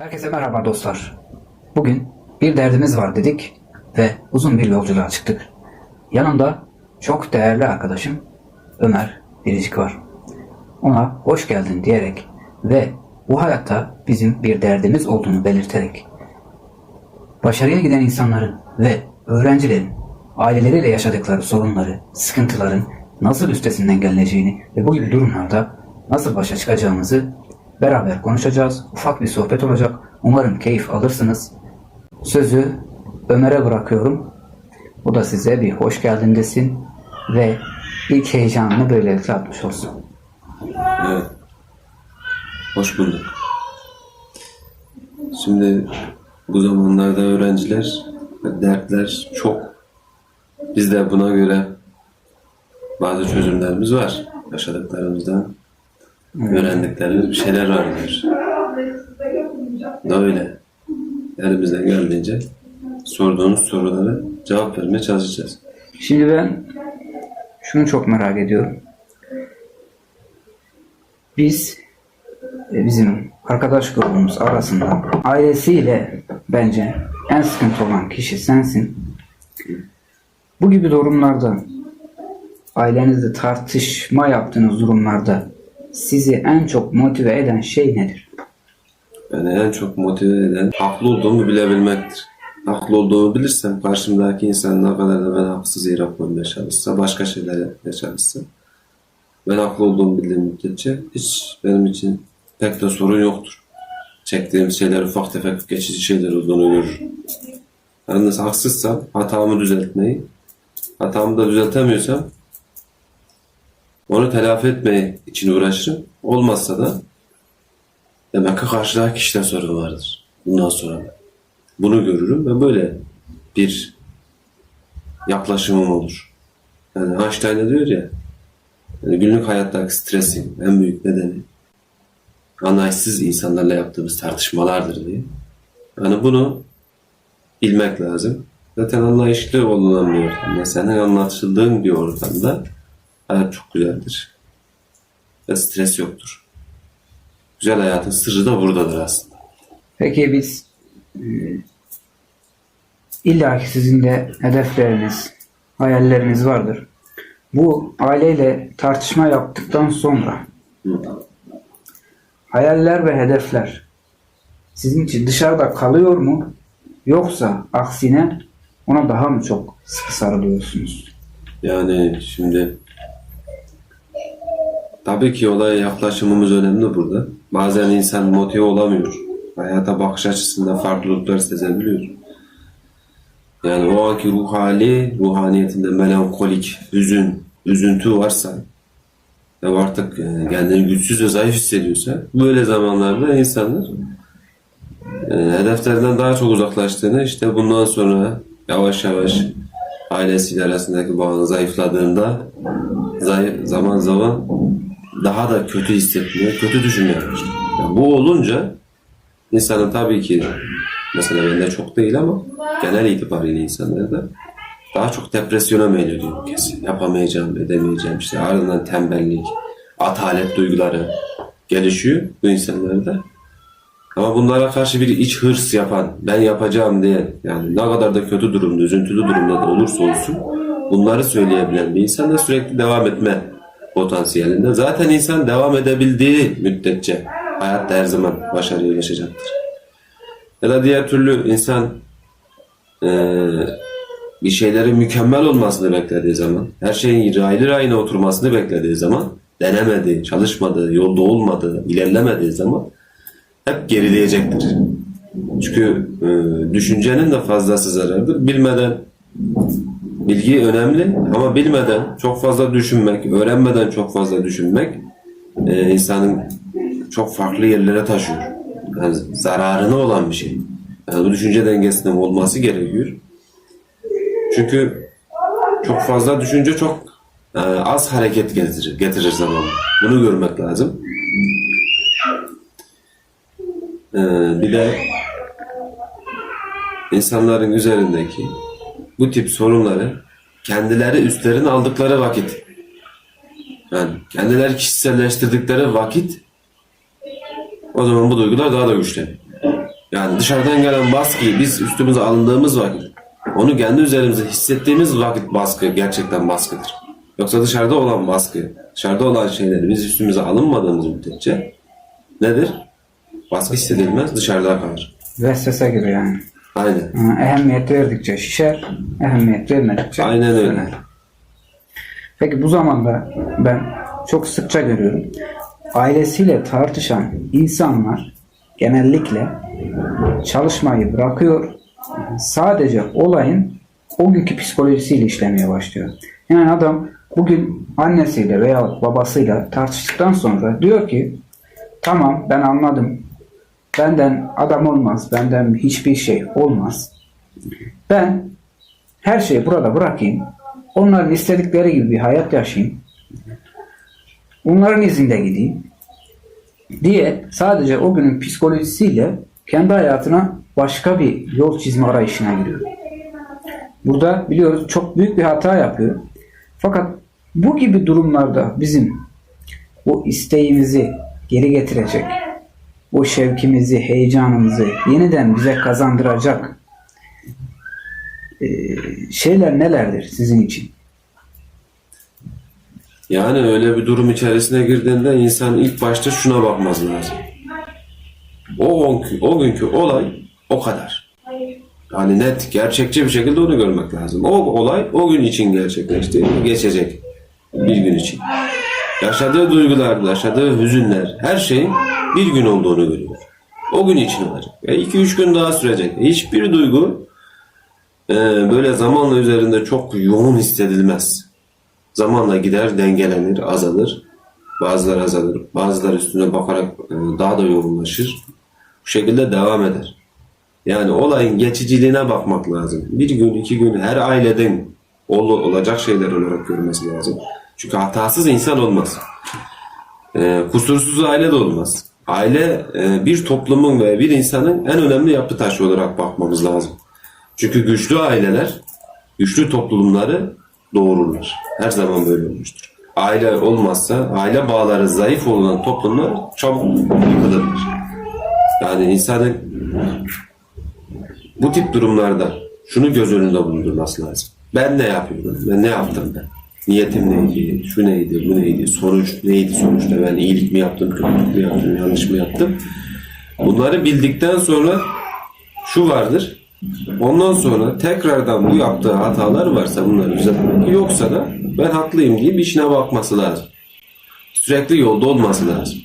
Herkese merhaba dostlar. Bugün bir derdimiz var dedik ve uzun bir yolculuğa çıktık. Yanımda çok değerli arkadaşım Ömer Biricik var. Ona hoş geldin diyerek ve bu hayatta bizim bir derdimiz olduğunu belirterek başarıya giden insanların ve öğrencilerin aileleriyle yaşadıkları sorunları, sıkıntıların nasıl üstesinden gelineceğini ve bu gibi durumlarda nasıl başa çıkacağımızı beraber konuşacağız. Ufak bir sohbet olacak. Umarım keyif alırsınız. Sözü Ömer'e bırakıyorum. O da size bir hoş geldin desin ve ilk heyecanını böylelikle atmış olsun. Evet. Hoş bulduk. Şimdi bu zamanlarda öğrenciler dertler çok. Biz de buna göre bazı çözümlerimiz var. Yaşadıklarımızdan öğrendiklerimiz bir şeyler var diyor. Da öyle. Elimizden geldiğince sorduğunuz sorulara cevap vermeye çalışacağız. Şimdi ben şunu çok merak ediyorum. Biz e, bizim arkadaş grubumuz arasında ailesiyle bence en sıkıntı olan kişi sensin. Bu gibi durumlarda ailenizle tartışma yaptığınız durumlarda sizi en çok motive eden şey nedir? Beni en çok motive eden haklı olduğumu bilebilmektir. Haklı olduğumu bilirsem karşımdaki insan ne kadar da ben haksız yere koymaya çalışsa, başka şeyler yapmaya çalışsa ben haklı olduğumu bildiğim müddetçe hiç benim için pek de sorun yoktur. Çektiğim şeyler ufak tefek geçici şeyler olduğunu görürüm. Yalnız haksızsam hatamı düzeltmeyi, hatamı da düzeltemiyorsam onu telafi etmeye için uğraşırım. Olmazsa da Demek ki karşıdaki kişide sorun vardır. Bundan sonra bunu görürüm ve böyle bir yaklaşımım olur. Yani Einstein de diyor ya yani günlük hayattaki stresin en büyük nedeni anlayışsız insanlarla yaptığımız tartışmalardır diye. Yani bunu bilmek lazım. Zaten anlayışlı olunan bir ortamda, senin anlaşıldığın bir ortamda hayat çok güzeldir. Ve stres yoktur. Güzel hayatın sırrı da buradadır aslında. Peki biz e, illa ki sizin de hedefleriniz, hayalleriniz vardır. Bu aileyle tartışma yaptıktan sonra hayaller ve hedefler sizin için dışarıda kalıyor mu? Yoksa aksine ona daha mı çok sıkı sarılıyorsunuz? Yani şimdi tabii ki olaya yaklaşımımız önemli burada. Bazen insan motive olamıyor. Hayata bakış açısında farklılıklar sezebiliyor. Yani o anki ruh hali, ruhaniyetinde melankolik, hüzün, üzüntü varsa ve artık e, kendini güçsüz ve zayıf hissediyorsa böyle zamanlarda insanlar e, hedeflerinden daha çok uzaklaştığını işte bundan sonra yavaş yavaş ailesiyle arasındaki bağın zayıfladığında zayıf, zaman zaman daha da kötü hissetmeye, kötü düşünmeye. Yani bu olunca insanın tabii ki mesela bende çok değil ama genel itibariyle insanlarda daha çok depresyona meylediyor kesin. Yapamayacağım, edemeyeceğim işte ardından tembellik, atalet duyguları gelişiyor bu insanlarda. Ama bunlara karşı bir iç hırs yapan, ben yapacağım diye yani ne kadar da kötü durumda, üzüntülü durumda da olursa olsun bunları söyleyebilen bir insan da sürekli devam etme potansiyelinde. Zaten insan devam edebildiği müddetçe hayatta her zaman başarıya ulaşacaktır. Ya da diğer türlü insan eee, bir şeylerin mükemmel olmasını beklediği zaman, her şeyin raylı rayına oturmasını beklediği zaman, denemedi, çalışmadı, yolda olmadı, ilerlemediği zaman hep gerileyecektir. Çünkü e, düşüncenin de fazlası zarardır. Bilmeden bilgi önemli ama bilmeden çok fazla düşünmek, öğrenmeden çok fazla düşünmek e, insanın çok farklı yerlere taşıyor. Yani zararına olan bir şey. Yani bu düşünce dengesinin olması gerekiyor. Çünkü çok fazla düşünce çok e, az hareket getirir, getirir zaman. Bunu görmek lazım. Ee, bir de insanların üzerindeki bu tip sorunları kendileri üstlerine aldıkları vakit yani kendileri kişiselleştirdikleri vakit o zaman bu duygular daha da güçleniyor. Yani dışarıdan gelen baskıyı biz üstümüze alındığımız vakit, onu kendi üzerimize hissettiğimiz vakit baskı gerçekten baskıdır. Yoksa dışarıda olan baskı, dışarıda olan şeyleri biz üstümüze alınmadığımız müddetçe nedir? Baskı hissedilmez, dışarıda kalır. Vesvese gibi yani. Aynen. Ehemmiyet verdikçe şişer, ehemmiyet vermedikçe Aynen öyle. söner. Peki bu zamanda ben çok sıkça görüyorum. Ailesiyle tartışan insanlar genellikle çalışmayı bırakıyor. Sadece olayın o günkü psikolojisiyle işlemeye başlıyor. Yani adam bugün annesiyle veya babasıyla tartıştıktan sonra diyor ki tamam ben anladım. Benden adam olmaz. Benden hiçbir şey olmaz. Ben her şeyi burada bırakayım. Onların istedikleri gibi bir hayat yaşayayım. Onların izinde gideyim. Diye sadece o günün psikolojisiyle kendi hayatına başka bir yol çizme arayışına giriyor. Burada biliyoruz çok büyük bir hata yapıyor. Fakat bu gibi durumlarda bizim o isteğimizi geri getirecek, o şevkimizi, heyecanımızı yeniden bize kazandıracak e, şeyler nelerdir sizin için? Yani öyle bir durum içerisine girdiğinde insan ilk başta şuna bakması lazım. O, günkü, o günkü olay o kadar. Yani net, gerçekçi bir şekilde onu görmek lazım. O olay o gün için gerçekleşti, geçecek bir gün için. Yaşadığı duygular, yaşadığı hüzünler, her şeyin bir gün olduğunu görüyor. O gün için olacak. 2-3 gün daha sürecek. Hiçbir duygu e, böyle zamanla üzerinde çok yoğun hissedilmez. Zamanla gider, dengelenir, azalır. Bazıları azalır, bazıları üstüne bakarak e, daha da yoğunlaşır. Bu şekilde devam eder. Yani olayın geçiciliğine bakmak lazım. Bir gün, iki gün her aileden ol- olacak şeyler olarak görmesi lazım. Çünkü hatasız insan olmaz. E, kusursuz aile de olmaz. Aile e, bir toplumun ve bir insanın en önemli yapı taşı olarak bakmamız lazım. Çünkü güçlü aileler, güçlü toplumları doğururlar. Her zaman böyle olmuştur. Aile olmazsa, aile bağları zayıf olan toplumlar çabuk yıkılırlar. Yani insanın bu tip durumlarda şunu göz önünde bulundurması lazım. Ben ne yapıyorum? Ben ne yaptım ben? Niyetim neydi? Şu neydi? Bu neydi? Sonuç neydi sonuçta? Ben iyilik mi yaptım? Kötülük mü yaptım? Yanlış mı yaptım? Bunları bildikten sonra şu vardır. Ondan sonra tekrardan bu yaptığı hatalar varsa bunları düzeltmek yoksa da ben haklıyım diye bir işine bakması lazım. Sürekli yolda olması lazım.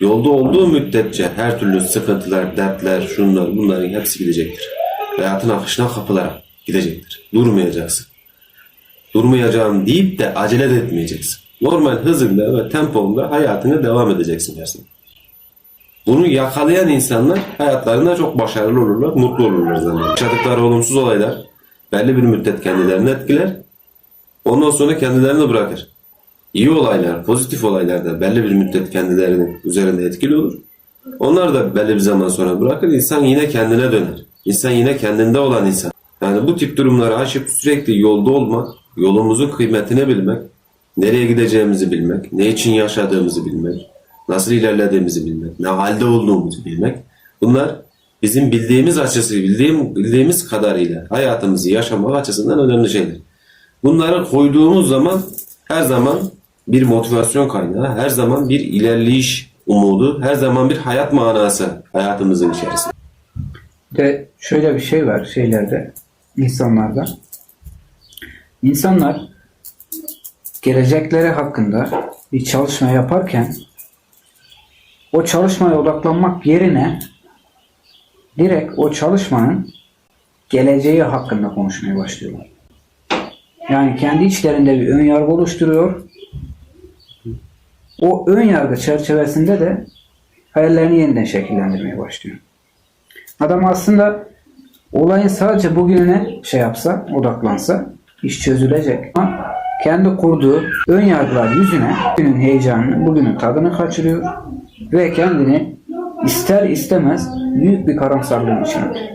Yolda olduğu müddetçe her türlü sıkıntılar, dertler, şunlar, bunların hepsi gidecektir. Hayatın akışına kapılarak gidecektir. Durmayacaksın. Durmayacağım deyip de acele de etmeyeceksin. Normal hızında ve temponda hayatına devam edeceksin zaman. Bunu yakalayan insanlar hayatlarında çok başarılı olurlar, mutlu olurlar zamanla. Yaşadıkları olumsuz olaylar belli bir müddet kendilerini etkiler. Ondan sonra kendilerini bırakır. İyi olaylar, pozitif olaylar da belli bir müddet kendilerinin üzerinde etkili olur. Onlar da belli bir zaman sonra bırakır. İnsan yine kendine döner. İnsan yine kendinde olan insan. Yani bu tip durumları aşıp sürekli yolda olmak, yolumuzun kıymetini bilmek, nereye gideceğimizi bilmek, ne için yaşadığımızı bilmek, nasıl ilerlediğimizi bilmek, ne halde olduğumuzu bilmek. Bunlar bizim bildiğimiz açısı, bildiğim, bildiğimiz kadarıyla hayatımızı yaşamak açısından önemli şeyler. Bunları koyduğumuz zaman her zaman bir motivasyon kaynağı, her zaman bir ilerleyiş umudu, her zaman bir hayat manası hayatımızın içerisinde. De şöyle bir şey var şeylerde, insanlarda. İnsanlar gelecekleri hakkında bir çalışma yaparken o çalışmaya odaklanmak yerine direkt o çalışmanın geleceği hakkında konuşmaya başlıyorlar. Yani kendi içlerinde bir ön yargı oluşturuyor. O ön yargı çerçevesinde de hayallerini yeniden şekillendirmeye başlıyor. Adam aslında olayın sadece bugününe şey yapsa, odaklansa iş çözülecek. Ama kendi kurduğu ön yargılar yüzüne bugünün heyecanını, bugünün tadını kaçırıyor ve kendini ister istemez büyük bir karamsarlığın içine atıyor.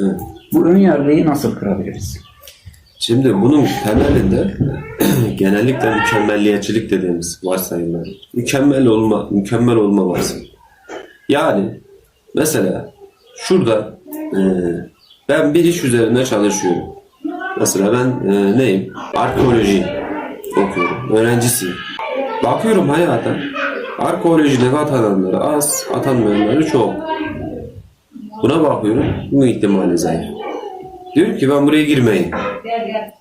Evet. Bu ön yargıyı nasıl kırabiliriz? Şimdi bunun temelinde genellikle mükemmelliyetçilik dediğimiz varsayımlar. Mükemmel olma, mükemmel olma varsayımı. Yani mesela şurada e, ben bir iş üzerinde çalışıyorum. Mesela ben e, neyim? Arkeoloji okuyorum. Öğrencisiyim. Bakıyorum hayata. Arkeolojide atananları az, atanmayanları çok. Buna bakıyorum. Bu ihtimali zayıf. Diyorum ki ben buraya girmeyeyim.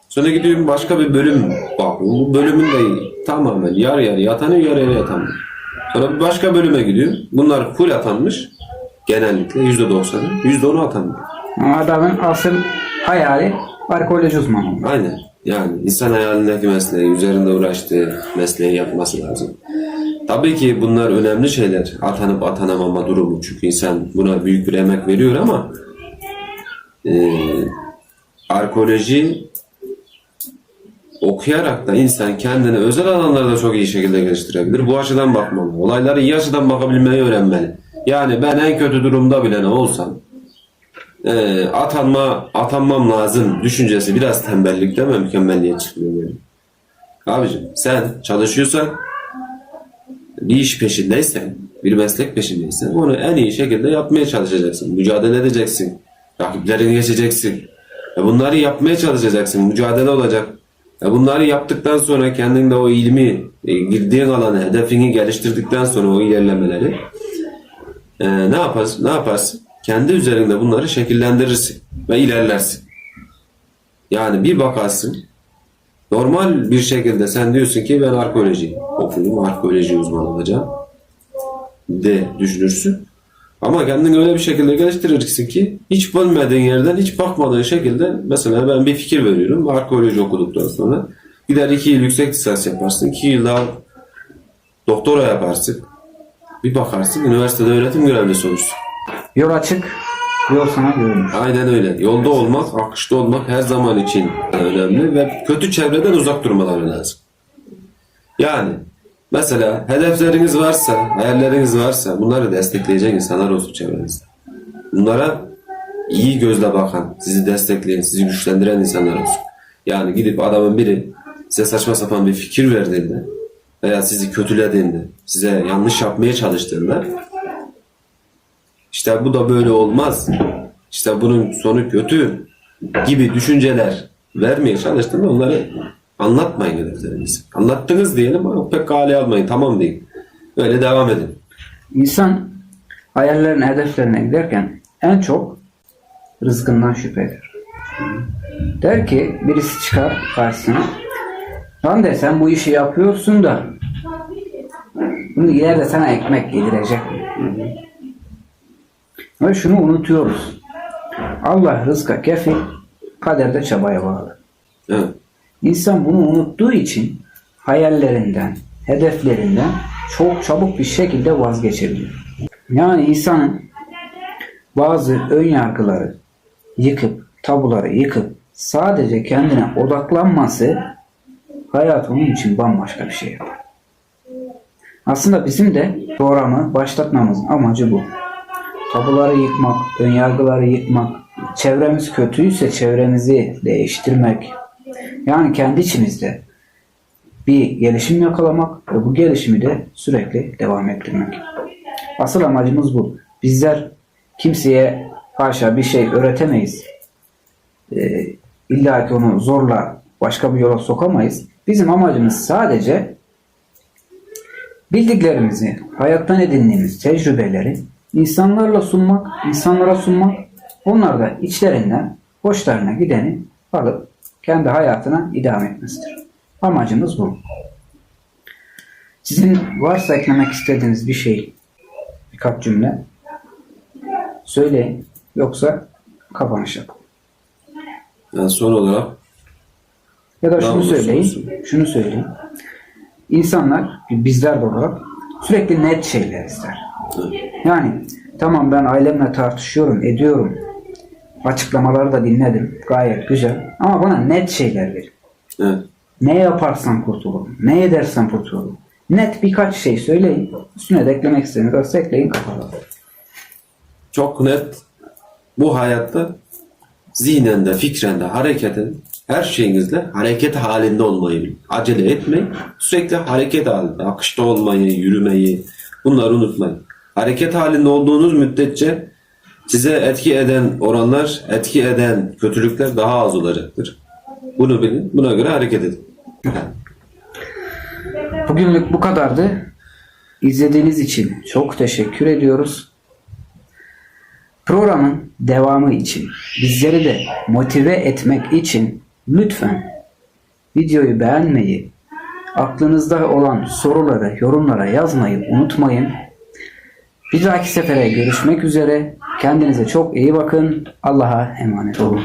Sonra gidiyorum başka bir bölüm bakıyorum. Bu bölümün de tamamen yarı yarı yatanıyor, yarı yarı yatanmıyor. Sonra bir başka bölüme gidiyorum. Bunlar full atanmış. Genellikle yüzde doksanı. Yüzde onu atanmıyor. Ama adamın asıl hayali arkeoloji uzmanı olmak. Aynen. Yani insan hayalindeki mesleği, üzerinde uğraştığı mesleği yapması lazım. Tabii ki bunlar önemli şeyler. Atanıp atanamama durumu. Çünkü insan buna büyük bir emek veriyor ama e, arkeoloji okuyarak da insan kendini özel alanlarda çok iyi şekilde geliştirebilir. Bu açıdan bakmalı. Olayları iyi açıdan bakabilmeyi öğrenmeli. Yani ben en kötü durumda bile ne olsam e, atanma atanmam lazım düşüncesi biraz tembellik değil mi mükemmelliyetçiliği yani. Abicim sen çalışıyorsan bir iş peşindeysen bir meslek peşindeysen onu en iyi şekilde yapmaya çalışacaksın. Mücadele edeceksin. Rakiplerini geçeceksin. E bunları yapmaya çalışacaksın. Mücadele olacak. E bunları yaptıktan sonra kendinde o ilmi, e, girdiğin alanı, hedefini geliştirdikten sonra o ilerlemeleri e, ne yaparsın? Ne yaparsın? Kendi üzerinde bunları şekillendirirsin ve ilerlersin. Yani bir bakarsın normal bir şekilde sen diyorsun ki ben arkeoloji okuyayım, arkeoloji uzmanı olacağım de düşünürsün. Ama kendini öyle bir şekilde geliştirirsin ki hiç bilmediğin yerden, hiç bakmadığın şekilde mesela ben bir fikir veriyorum arkeoloji okuduktan sonra gider iki yıl yüksek lisans yaparsın, iki yıl daha doktora yaparsın. Bir bakarsın üniversitede öğretim görevlisi olursun. Yol açık, yol sana görünür. Aynen öyle. Yolda olmak, akışta olmak her zaman için önemli ve kötü çevreden uzak durmaları lazım. Yani mesela hedefleriniz varsa, hayalleriniz varsa bunları destekleyecek insanlar olsun çevrenizde. Bunlara iyi gözle bakan, sizi destekleyen, sizi güçlendiren insanlar olsun. Yani gidip adamın biri size saçma sapan bir fikir verdiğinde veya sizi kötülediğinde, size yanlış yapmaya çalıştığında işte bu da böyle olmaz. İşte bunun sonu kötü gibi düşünceler vermeye çalıştığında onları anlatmayın hedeflerinizi. Anlattınız diyelim ama pek kale almayın. Tamam deyin. Öyle devam edin. İnsan hayallerine, hedeflerine giderken en çok rızkından şüphe eder. Der ki birisi çıkar karşısına. Lan de sen bu işi yapıyorsun da bunu ileride sana ekmek yedirecek. Ve şunu unutuyoruz. Allah rızka kefil, kaderde çabaya bağlı. Evet. İnsan bunu unuttuğu için hayallerinden, hedeflerinden çok çabuk bir şekilde vazgeçebiliyor. Yani insanın bazı ön yargıları yıkıp, tabuları yıkıp sadece kendine odaklanması hayat onun için bambaşka bir şey yapar. Aslında bizim de programı başlatmamızın amacı bu. Tabuları yıkmak, ön yargıları yıkmak, çevremiz kötüyse çevremizi değiştirmek. Yani kendi içimizde bir gelişim yakalamak ve bu gelişimi de sürekli devam ettirmek. Asıl amacımız bu. Bizler kimseye haşa bir şey öğretemeyiz. Ee, İlla ki onu zorla başka bir yola sokamayız. Bizim amacımız sadece bildiklerimizi, hayattan edindiğimiz tecrübeleri insanlarla sunmak, insanlara sunmak, onlar da içlerinden hoşlarına gideni alıp kendi hayatına idame etmesidir. Amacımız bu. Sizin varsa eklemek istediğiniz bir şey, birkaç cümle söyleyin. Yoksa kapanış yapalım. Yani son olarak Ya da şunu söyleyin. olsun. Şunu söyleyeyim. İnsanlar bizler de olarak sürekli net şeyler ister. Yani tamam ben ailemle tartışıyorum, ediyorum. Açıklamaları da dinledim. Gayet güzel. Ama bana net şeyler verin. evet. Ne yaparsan kurtulurum. Ne edersen kurtulurum. Net birkaç şey söyleyin. Üstüne de eklemek istediğiniz ekleyin kapatalım. çok net bu hayatta zihnende, fikrende, hareketin her şeyinizle hareket halinde olmayı bilin. Acele etmeyin. Sürekli hareket halinde. Akışta olmayı, yürümeyi bunları unutmayın. Hareket halinde olduğunuz müddetçe Size etki eden oranlar, etki eden kötülükler daha az olacaktır. Bunu bilin, buna göre hareket edin. Bugünlük bu kadardı. İzlediğiniz için çok teşekkür ediyoruz. Programın devamı için, bizleri de motive etmek için lütfen videoyu beğenmeyi, aklınızda olan soruları yorumlara yazmayı unutmayın. Bir dahaki sefere görüşmek üzere. Kendinize çok iyi bakın. Allah'a emanet olun.